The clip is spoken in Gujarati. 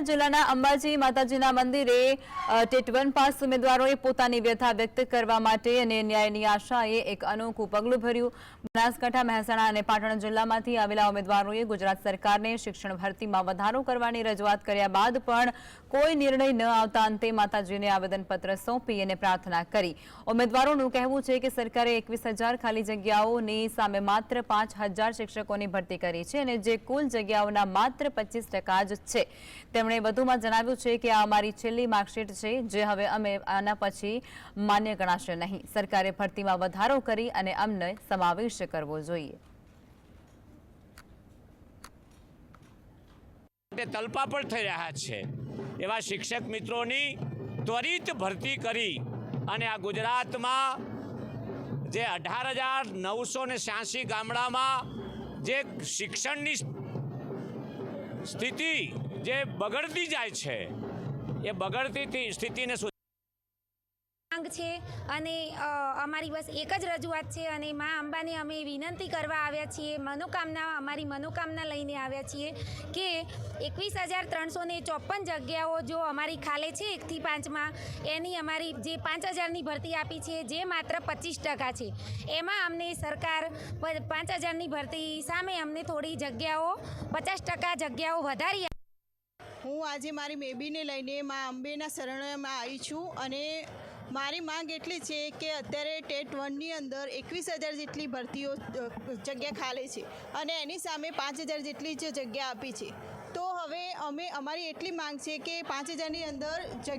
જિલ્લાના અંબાજી માતાજીના મંદિરે ટેટવન પાસ ઉમેદવારોએ પોતાની વ્યથા વ્યક્ત કરવા માટે અને ન્યાયની આશાએ એક અનોખું પગલું ભર્યું. બનાસકાંઠા, મહેસાણા અને પાટણ જિલ્લામાંથી આવેલા ઉમેદવારોએ ગુજરાત સરકારને શિક્ષણ ભરતીમાં વધારો કરવાની રજૂઆત કર્યા બાદ પણ કોઈ નિર્ણય ન આવતા અંતે માતાજીને આવેદનપત્ર સોંપી અને પ્રાર્થના કરી. ઉમેદવારોનું કહેવું છે કે સરકારે એકવીસ ખાલી જગ્યાઓની સામે માત્ર પાંચ શિક્ષકોની ભરતી કરી છે અને જે કુલ જગ્યાઓના માત્ર પચીસ જ છે. તેમણે વધુમાં જણાવ્યું છે કે આ અમારી છેલ્લી માર્કશીટ છે, જે હવે અમે આના પછી માન્ય ગણાશે નહીં. સરકારે ભરતીમાં વધારો કરી અને અમને સમાવેશ કરવો જોઈએ. તે તલપાપડ થઈ રહ્યા છે. એવા શિક્ષક મિત્રોની ત્વરિત ભરતી કરી અને આ ગુજરાતમાં જે અઢાર હજાર નવસો ને ગામડામાં જે શિક્ષણની સ્થિતિ જે બગડતી જાય છે એ બગડતી સ્થિતિને માંગ છે અને અમારી બસ એક જ રજૂઆત છે અને મા અંબાને અમે વિનંતી કરવા આવ્યા છીએ, મનોકામના, અમારી મનોકામના લઈને આવ્યા છીએ કે એકવીસ હજાર ત્રણસો ચોપન જગ્યાઓ જો અમારી ખાલે છે એકથી પાંચમાં, એની અમારી જે પાંચ હજારની ભરતી આપી છે જે માત્ર પચીસ ટકા છે. એમાં અમને સરકાર પાંચ હજારની ભરતી સામે અમને થોડી જગ્યાઓ, પચાસ ટકા જગ્યાઓ વધારી હું આજે મારી બેબીને લઈને મા અંબેના શરણમાં આવી છું અને મારી માંગ એટલી છે કે અત્યારે ટેટ વનની અંદર એકવીસ હજાર જેટલી ભરતીઓ જગ્યા ખાલી છે અને એની સામે પાંચ હજાર જેટલી જ જગ્યા આપી છે. તો હવે અમે, અમારી એટલી માંગ છે કે પાંચ હજારની અંદર જગ્યા